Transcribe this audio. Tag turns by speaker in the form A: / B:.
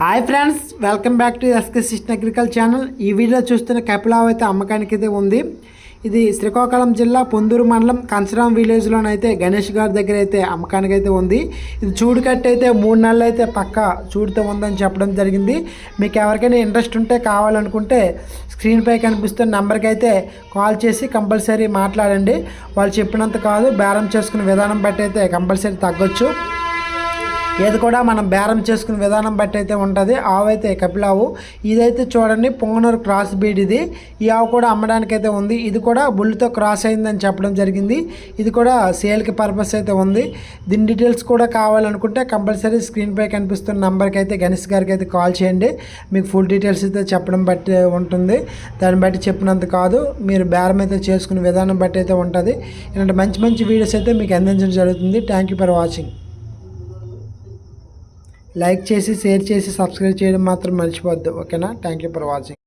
A: Hi friends welcome back to SK సిస్టన్ అగ్రికల్ channel ఈ video చూస్తున్న కపిలావ్ అయితే అమ్మకానికి అయితే ఉంది. ఇది శ్రీకాకుళం జిల్లా పొందూరు మండలం కంచరాం విలేజ్లోనైతే గణేష్ గారి దగ్గర అయితే అమ్మకానికి అయితే ఉంది. ఇది చూడు కట్టి అయితే మూడు నెలలు అయితే పక్క చూడుతో ఉందని చెప్పడం జరిగింది. మీకు ఎవరికైనా ఇంట్రెస్ట్ ఉంటే కావాలనుకుంటే స్క్రీన్పై కనిపిస్తున్న నెంబర్కి అయితే కాల్ చేసి కంపల్సరీ మాట్లాడండి. వాళ్ళు చెప్పినంత కాదు బేరం చేసుకునే విధానం బట్టి అయితే కంపల్సరీ తగ్గొచ్చు. ఏది కూడా మనం బేరం చేసుకునే విధానం బట్టి అయితే ఉంటుంది. ఆవు అయితే కపిలావు. ఇదైతే చూడండి పొంగనూరు క్రాస్ బీడ్ ఇది. ఈ ఆవు కూడా అమ్మడానికి అయితే ఉంది. ఇది కూడా బుల్లుతో క్రాస్ అయిందని చెప్పడం జరిగింది. ఇది కూడా సేల్కి పర్పస్ అయితే ఉంది. దీని డీటెయిల్స్ కూడా కావాలనుకుంటే కంపల్సరీ స్క్రీన్పై కనిపిస్తున్న నెంబర్కి అయితే గణేష్ గారికి అయితే కాల్ చేయండి. మీకు ఫుల్ డీటెయిల్స్ అయితే చెప్పడం బట్టి ఉంటుంది. దాన్ని బట్టి చెప్పినంత కాదు మీరు బేరం అయితే చేసుకునే విధానం బట్టి అయితే ఉంటుంది. ఇలాంటి మంచి మంచి వీడియోస్ అయితే మీకు అందించడం జరుగుతుంది. Thank you for watching like చేసి షేర్ చేసి సబ్స్క్రైబ్ చేయడం మాత్రం మర్చిపోవద్దు. ఓకేనా? Thank you for watching.